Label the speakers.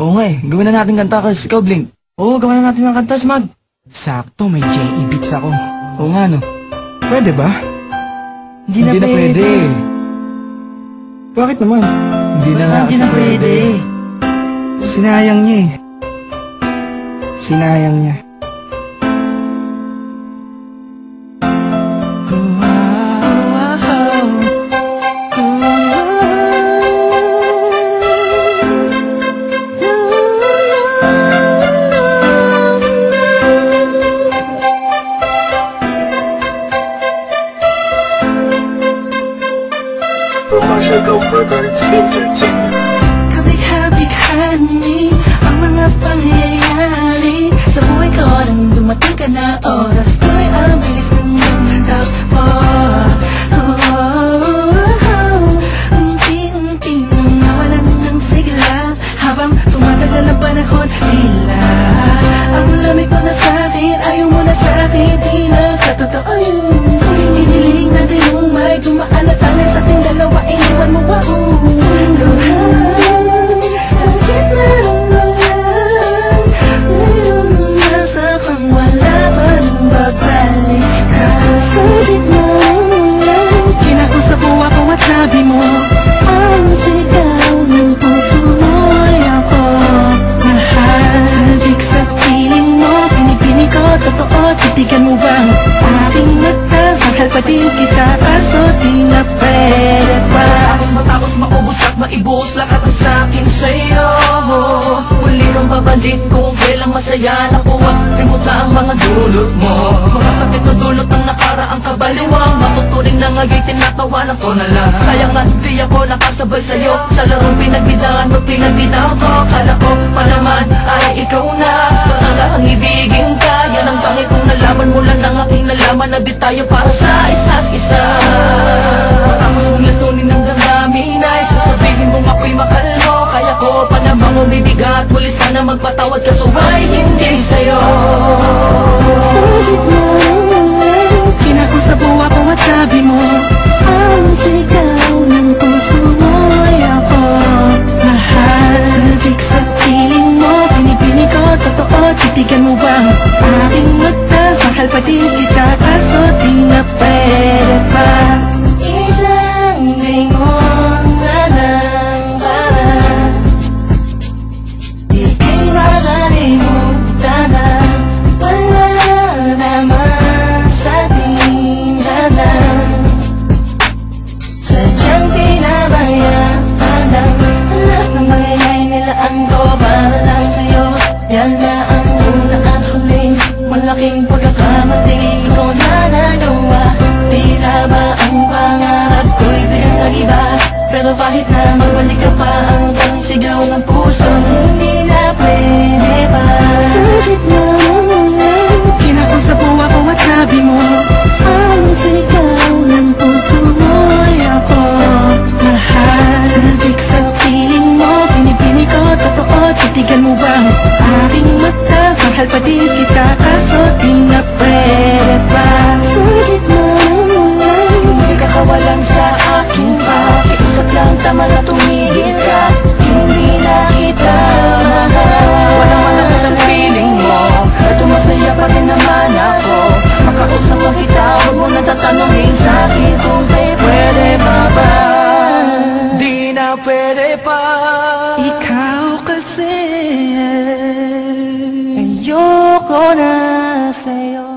Speaker 1: Oo nga eh, gawin na natin kanta Kars. Ikaw, Blink. Oo, gawin na natin ng kanta, Smag.
Speaker 2: Sakto, may J.E. beats ako
Speaker 1: Oo nga, no.
Speaker 2: Pwede ba? Hindi
Speaker 1: na, pwede.
Speaker 2: Bakit naman?
Speaker 1: Hindi na nga hindi kasi na pwede.
Speaker 2: Sinayang niya eh Sinayang niya Commercial Records Entertainment.
Speaker 3: Kabigha-bighani ang mga pangyayari Sa buhay ko nang dumating ka na oras mata Mahal pa din kita Kaso di na pwede pa.
Speaker 1: Tapos matapos maubos at maibuhos lahat ng sakin sa'yo. Huli kang babalik kung kailang masaya Nakuha, limuta ang mga dulot mo. Mga sakit na dulot ng nakaraang kabaliwang Matuturing na nga'y tinatawanan ko na lang. Sayang nga di ako nakasabay sa'yo. Sa larong pinagbidahan mo pinagbidaw ko. Kala ko pa naman ay ikaw na. Ang ibigin ka. Yan ang tanging kong nalaman mula ng aking nalaman naman na di tayo para sa isa't isa. Ang sunglasunin ng damdamin ay sasabihin mong ako'y makalmo. Kaya ko pa namang umibigat Muli sana magpatawad ka so ay hindi sa'yo.
Speaker 3: Sa gitna Kinakusap mo ako at sabi mo Ang sigaw ng puso mo'y ako. Mahal Sabik sa piling mo Pinipili ko totoo Titigan mo ba ang aking mata? Mahal pa din kita mabuting na pa. Isang limon na lang para
Speaker 1: Di kay
Speaker 3: makalimutan na Wala naman sa tingnan
Speaker 1: Sadyang pinag
Speaker 3: pagkakamali
Speaker 1: Ikaw
Speaker 3: na nagawa Tila ba ang pangarap
Speaker 1: ko'y pinag-iba. Pero kahit na magbalik ka pa Ang sigaw ng puso Hindi
Speaker 3: na ako na sa'yo